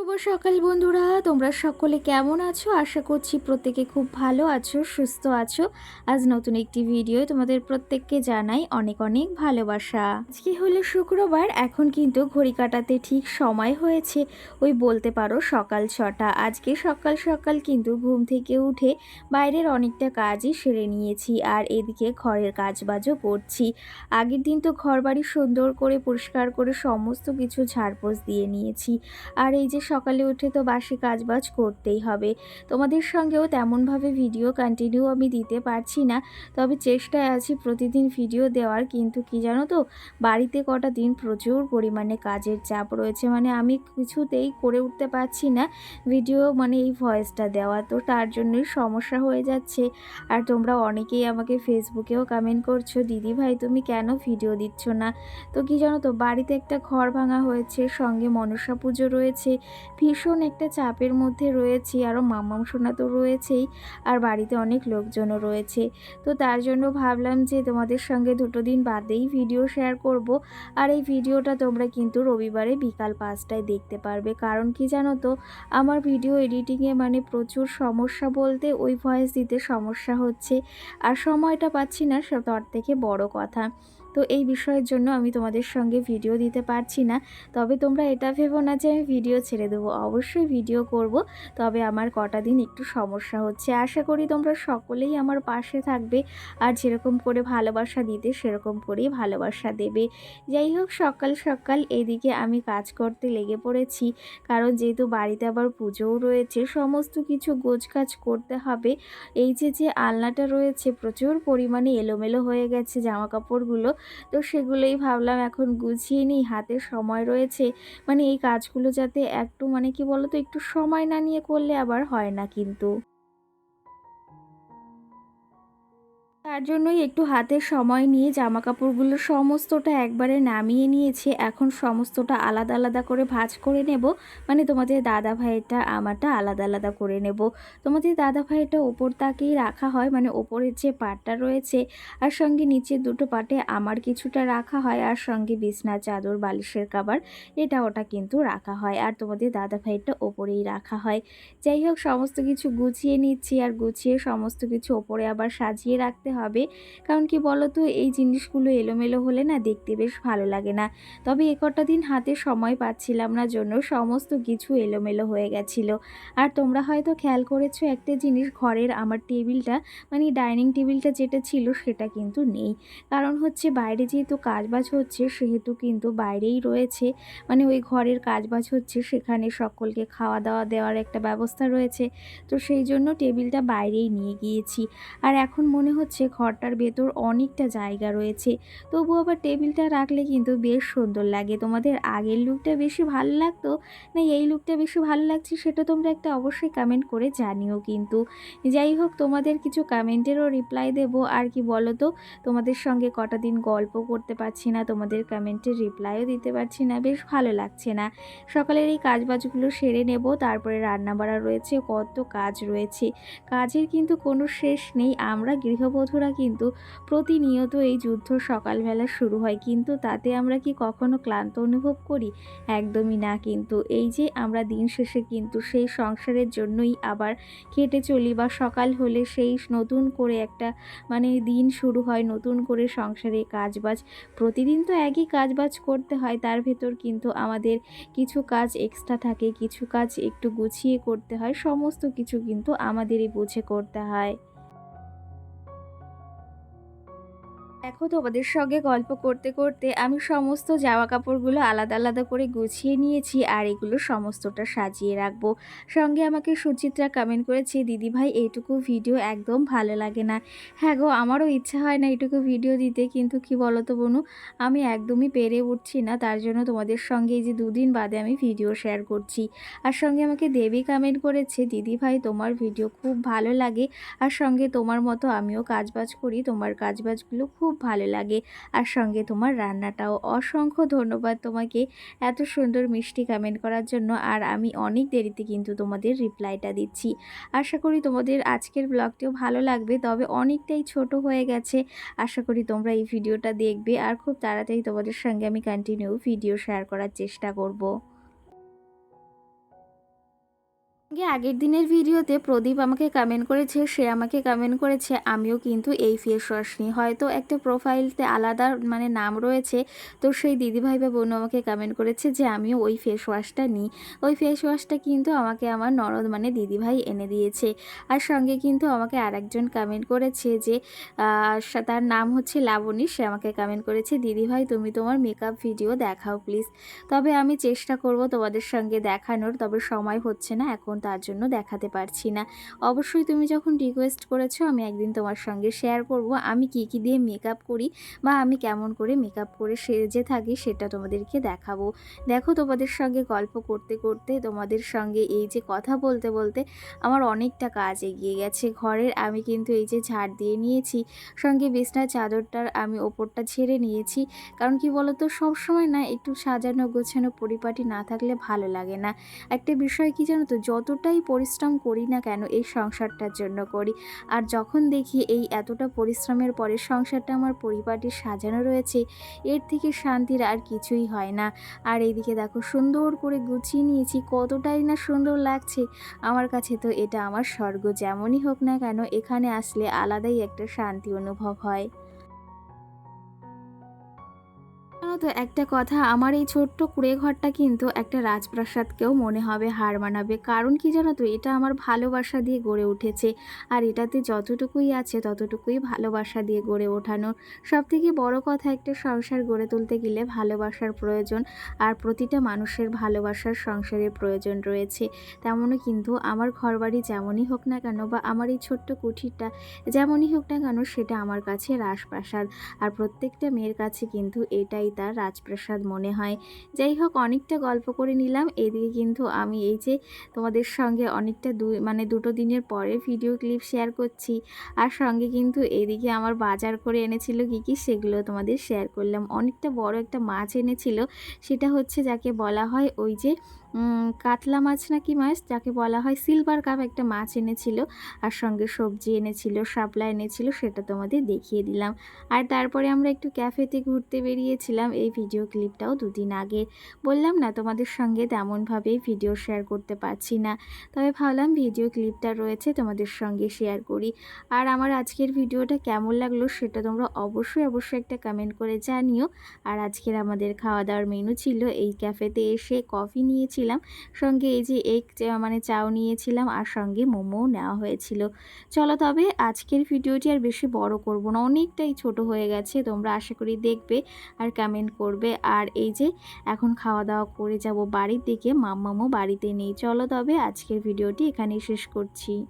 শুভ সকাল বন্ধুরা। তোমরা সকলে কেমন আছো? আশা করছি প্রত্যেকে খুব ভালো আছো, সুস্থ আছো। আজ নতুন একটি ভিডিও তোমাদের প্রত্যেককে জানাই অনেক অনেক ভালোবাসা। আজকে হলো শুক্রবার, এখন কিন্তু ঘড়ি কাটাতে ঠিক সময় হয়েছে। ওই বলতে পারো সকাল ছটা। আজকে সকাল সকাল কিন্তু ঘুম থেকে উঠে বাইরের অনেকটা কাজই সেরে নিয়েছি আর এদিকে ঘরের কাজবাজও করছি। আগের দিন তো ঘর বাড়ি সুন্দর করে, পরিষ্কার করে সমস্ত কিছু ঝাড়পোছ দিয়ে নিয়েছি। আর এই যে সকালে উঠে তো বাসি কাজবাজ করতেই হবে। তোমাদের সঙ্গেও তেমনভাবে ভিডিও কন্টিনিউ আমি দিতে পারছি না। তবে চেষ্টায় আছি প্রতিদিন ভিডিও দেওয়ার। কিন্তু কি জানো তো, বাড়িতে কটা দিন প্রচুর পরিমাণে কাজের চাপ রয়েছে। মানে আমি কিছুতেই করে উঠতে পারছি না ভিডিও মানে এই ভয়েসটা দেওয়া। তো তার জন্যই সমস্যা হয়ে যাচ্ছে। আর তোমরা অনেকেই আমাকে ফেসবুকেও কমেন্ট করছ, দিদি ভাই, তুমি কেন ভিডিও দিচ্ছ না? তো কি জানো তো, বাড়িতে একটা ঘর ভাঙা হয়েছে, সঙ্গে মনসা পুজো রয়েছে। ভীষণ একটা চাপের মধ্যে রয়েছি আরও মামাম সোনা তো রয়েছেই, আর বাড়িতে অনেক লোকজনও রয়েছে। তো তার জন্য ভাবলাম যে তোমাদের সঙ্গে দুটো দিন বাদেই ভিডিও শেয়ার করব, আর এই ভিডিওটা তোমরা কিন্তু রবিবারে বিকাল পাঁচটায় দেখতে পারবে। কারণ কি জানো তো, আমার ভিডিও এডিটিংয়ে মানে প্রচুর সমস্যা বলতে ওই ভয়েস দিতে সমস্যা হচ্ছে, আর সময়টা পাচ্ছি না তার থেকে বড় কথা। তো এই বিষয়ের জন্য আমি তোমাদের সঙ্গে ভিডিও দিতে পারছি না। তবে তোমরা এটা ভেবো না যে আমি ভিডিও ছেড়ে দেবো। অবশ্যই ভিডিও করব। তবে আমার কটা দিন একটু সমস্যা হচ্ছে। আশা করি তোমরা সকলেই আমার পাশে থাকবে। আর যেরকম করে ভালোবাসা দিতে, সেরকম করেই ভালোবাসা দেবে। যাই হোক, সকাল সকাল এদিকে আমি কাজ করতে লেগে পড়েছি। কারণ যেহেতু বাড়িতে আবার পুজোও রয়েছে, সমস্ত কিছু গোছকাজ করতে হবে। এই যে যে আলনাটা রয়েছে, প্রচুর পরিমাণে এলোমেলো হয়ে গেছে জামা কাপড়গুলো তো সেগুলোই ভাবলাম এখন গুছিয়ে নিই, হাতে সময় রয়েছে। মানে এই কাজগুলো যাতে একটু মানে কি বলতো, একটু সময় না নিয়ে করলে আবার হয় না কিন্তু। তার জন্যই একটু হাতে সময় নিয়ে জামা কাপড়গুলো সমস্তটা একবারে নামিয়ে নিয়েছে। এখন সমস্তটা আলাদা আলাদা করে ভাঁজ করে নেব। মানে তোমাদের দাদা ভাইয়েরটা আমারটা আলাদা আলাদা করে নেব। তোমাদের দাদা ভাইয়েরটা ওপর তাকেই রাখা হয়। মানে ওপরের যে পাটটা রয়েছে, আর সঙ্গে নিচের দুটো পাটে আমার কিছুটা রাখা হয়, আর সঙ্গে বিছনা চাদর, বালিশের কাবার, এটা ওটা কিন্তু রাখা হয়। আর তোমাদের দাদা ভাইয়েরটা ওপরেই রাখা হয়। যাই হোক, সমস্ত কিছু গুছিয়ে নিচ্ছি। আর গুছিয়ে সমস্ত কিছু ওপরে আবার সাজিয়ে রাখতে হবে। কারণ কি বলো তো এই জিনিসগুলো এলোমেলো হলে না দেখতে বেশ ভালো লাগে না। তবে এ কটা দিন হাতে সময় পাচ্ছিলাম না জন্য সমস্ত কিছু এলোমেলো হয়ে গেছিল। আর তোমরা হয়তো খেয়াল করেছ, একটা জিনিস ঘরের আমার টেবিলটা মানে ডাইনিং টেবিলটা যেটা ছিল সেটা কিন্তু নেই। কারণ হচ্ছে বাইরে যেহেতু কাজবাজ হচ্ছে, সেহেতু কিন্তু বাইরেই রয়েছে। মানে ওই ঘরের কাজবাজ হচ্ছে, সেখানে সকলকে খাওয়া দাওয়া দেওয়ার একটা ব্যবস্থা রয়েছে। তো সেই জন্য টেবিলটা বাইরেই নিয়ে গিয়েছি। আর এখন মনে হচ্ছে ঘরটার ভেতর অনেকটা জায়গা রয়েছে। তবু আবার টেবিলটা রাখলে কিন্তু বেশ সুন্দর লাগে। তোমাদের আগের লুকটা বেশি ভালো লাগতো না এই লুকটা বেশি ভালো লাগছে সেটা তোমরা একটা অবশ্যই কমেন্ট করে জানিও কিন্তু। যাই হোক, তোমাদের কিছু কমেন্টেরও রিপ্লাই দেব। আর কি বলো তো তোমাদের সঙ্গে কটা দিন গল্প করতে পারছি না, তোমাদের কমেন্টের রিপ্লাইও দিতে পারছি না, বেশ ভালো লাগছে না। সকালের এই কাজবাজগুলো সেরে নেব, তারপরে রান্না বাড়া রয়েছে, কত কাজ রয়েছে। কাজের কিন্তু কোনো শেষ নেই, আমরা গৃহবধূরা কিন্তু প্রতিনিয়ত এই যুদ্ধ সকালবেলা শুরু হয়। কিন্তু তাতে আমরা কি কখনো ক্লান্ত অনুভব করি? একদমই না কিন্তু। এই যে আমরা দিন শেষে কিন্তু সেই সংসারের জন্যই আবার খেটে চলি বা সকাল হলে সেই নতুন করে একটা মানে দিন শুরু হয়, নতুন করে সংসারে কাজবাজ। প্রতিদিন তো একই কাজবাজ করতে হয়, তার ভেতর কিন্তু আমাদের কিছু কাজ এক্সট্রা থাকে, কিছু কাজ একটু গুছিয়ে করতে হয়, সমস্ত কিছু কিন্তু আমাদেরই বুঝে করতে হয়। দেখো তোমাদের সঙ্গে গল্প করতে করতে আমি সমস্ত জামা কাপড়গুলো আলাদা আলাদা করে গুছিয়ে নিয়েছি আর এগুলো সমস্তটা সাজিয়ে রাখব। সঙ্গে আমাকে সুচিত্রা কমেন্ট করেছে, দিদি ভাই, এইটুকু ভিডিও একদম ভালো লাগে না। হ্যাঁ গো, আমারও ইচ্ছা হয় না এইটুকু ভিডিও দিতে, কিন্তু কি বলো তো বনু, আমি একদমই পেরে উঠছি না, তার জন্য তোমাদের সঙ্গে এই যে দুদিন বাদে আমি ভিডিও শেয়ার করছি। আর সঙ্গে আমাকে দেবী কমেন্ট করেছে, দিদি ভাই, তোমার ভিডিও খুব ভালো লাগে। আর সঙ্গে তোমার মতো আমিও কাজবাজ করি, তোমার কাজবাজগুলো খুব ভালো লাগে। আর সঙ্গে তোমার রান্নাটাও অসংখ্য ধন্যবাদ তোমাকে এত সুন্দর মিষ্টি কমেন্ট করার জন্য। আর আমি অনেক দেরিতে কিন্তু তোমাদের রিপ্লাইটা দিচ্ছি। আশা করি তোমাদের আজকের ব্লগটিও ভালো লাগবে। তবে অনেকটাই ছোট হয়ে গেছে। আশা করি তোমরা এই ভিডিওটা দেখবে। আর খুব তাড়াতাড়ি তোমাদের সঙ্গে আমি কন্টিনিউ ভিডিও শেয়ার করার চেষ্টা করব। আগে আগের দিনের ভিডিওতে প্রদীপ আমাকে কমেন্ট করেছে, সে আমাকে কমেন্ট করেছে, আমিও কিন্তু এই ফেস ওয়াশ নিই হয়তো একটা প্রোফাইলতে আলাদা মানে নাম রয়েছে, তো সেই দিদিভাই বা বোন আমাকে কমেন্ট করেছে যে, আমিও ওই ফেস ওয়াশটা নিই। ওই ফেস ওয়াশটা কিন্তু আমাকে আমার নরদ মানে দিদিভাই এনে দিয়েছে। আর সঙ্গে কিন্তু আমাকে আরেকজন কমেন্ট করেছে যে তার নাম হচ্ছে লাবণী, সে আমাকে কমেন্ট করেছে, দিদিভাই, তুমি তোমার মেকআপ ভিডিও দেখাও প্লিজ তবে আমি চেষ্টা করব তোমাদের সঙ্গে দেখানোর, তবে সময় হচ্ছে না, এখন তার জন্য দেখাতে পারছি না। অবশ্যই তুমি যখন রিকোয়েস্ট করেছ, আমি একদিন তোমার সঙ্গে শেয়ার করব, আমি কি কি দিয়ে মেকআপ করি বা আমি কেমন করে মেকআপ করে সেজে থাকি সেটা তোমাদেরকে দেখাবো। দেখো তোমাদের সঙ্গে গল্প করতে করতে, তোমাদের সঙ্গে এই যে কথা বলতে বলতে আমার অনেকটা কাজ এগিয়ে গেছে। ঘরের আমি কিন্তু এই যে ঝাড় দিয়ে নিয়েছি, সঙ্গে বিছনার চাদরটার আমি ওপরটা ছেড়ে নিয়েছি। কারণ কি বলতো, সবসময় না একটু সাজানো গোছানো পরিপাটি না থাকলে ভালো লাগে না। একটা বিষয় কি জানো তো যতটাই পরিশ্রম করি না কেন এই সংসারটার জন্য করি? আর যখন দেখি এই এতটা পরিশ্রমের পরে সংসারটা আমার পরিবারটি সাজানো রয়েছে, এর থেকে শান্তির আর কিছুই হয় না। আর এইদিকে দেখো সুন্দর করে গুছিয়ে নিয়েছি, কতটাই না সুন্দর লাগছে। আমার কাছে তো এটা আমার স্বর্গ, যেমনই হোক না কেন এখানে আসলে আলাদাই একটা শান্তি অনুভব হয়। জানো তো একটা কথা, আমার এই ছোট্ট কুড়ে ঘরটা কিন্তু একটা রাজপ্রাসাদকেও মনে হবে হার মানাবে। কারণ কি জানো তো, এটা আমার ভালোবাসা দিয়ে গড়ে উঠেছে। আর এটাতে যতটুকুই আছে, ততটুকুই ভালোবাসা দিয়ে গড়ে ওঠানোর। সব থেকে বড় কথা, একটা সংসার গড়ে তুলতে গেলে ভালোবাসার প্রয়োজন আর প্রতিটা মানুষের ভালোবাসার সংসারের প্রয়োজন রয়েছে। তেমনও কিন্তু আমার ঘরবাড়ি যেমনই হোক না কেন বা আমার এই ছোট্ট কুঠিরটা যেমনই হোক না কেন, সেটা আমার কাছে রাজপ্রাসাদ। আর প্রত্যেকটা মেয়ের কাছে কিন্তু এটাই তার রাজপ্রাসাদ মনে হয়। যাই হোক, অনেকটা গল্প করে নিলাম। এদিকে কিন্তু আমি এই যে তোমাদের সঙ্গে অনেকটা দু মানে দুটো দিনের পরে ভিডিও ক্লিপ শেয়ার করছি। আর সঙ্গে কিন্তু এদিকে আমার বাজার করে এনেছিল কী কী, সেগুলো তোমাদের শেয়ার করলাম। অনেকটা বড় একটা মাছ এনেছিল, সেটা হচ্ছে যাকে বলা হয় ওই যে কাতলা মাছ নাকি মাছ? যাকে বলা হয় সিলভার কাপ একটা মাছ এনেছিল। আর সঙ্গে সবজি এনেছিল, শাপলা এনেছিল, সেটা তোমাদের দেখিয়ে দিলাম। আর তারপরে আমরা একটু ক্যাফেতে ঘুরতে বেরিয়েছিলাম। এই ভিডিও ক্লিপটাও দুদিন আগে। বললাম, না, তোমাদের সঙ্গে তেমনভাবেই ভিডিও শেয়ার করতে পারছি না। তবে ভাবলাম ভিডিও ক্লিপটা রয়েছে, তোমাদের সঙ্গে শেয়ার করি। আর আমার আজকের ভিডিওটা কেমন লাগল সেটা তোমরা অবশ্যই অবশ্যই একটা কমেন্ট করে জানিও। আর আজকের আমাদের খাওয়া দাওয়ার মেনু ছিল এই ক্যাফেতে এসে কফি নিয়েছিলাম, সঙ্গে এই যে এগ মানে চাও নিয়েছিলাম, আর সঙ্গে মোমোও নেওয়া হয়েছিল। চলো তবে আজকের ভিডিওটি আর বেশি বড় করব না, অনেকটাই ছোট হয়ে গেছে, তোমরা আশা করি দেখবে। আর কমেন্ট করবে। আর এই যে, এখন খাওয়া দাওয়া করে যাব বাড়ির দিকে। মাম্মামও বাড়িতে নেই। চলো তবে আজকের ভিডিওটি এখানেই শেষ করছি।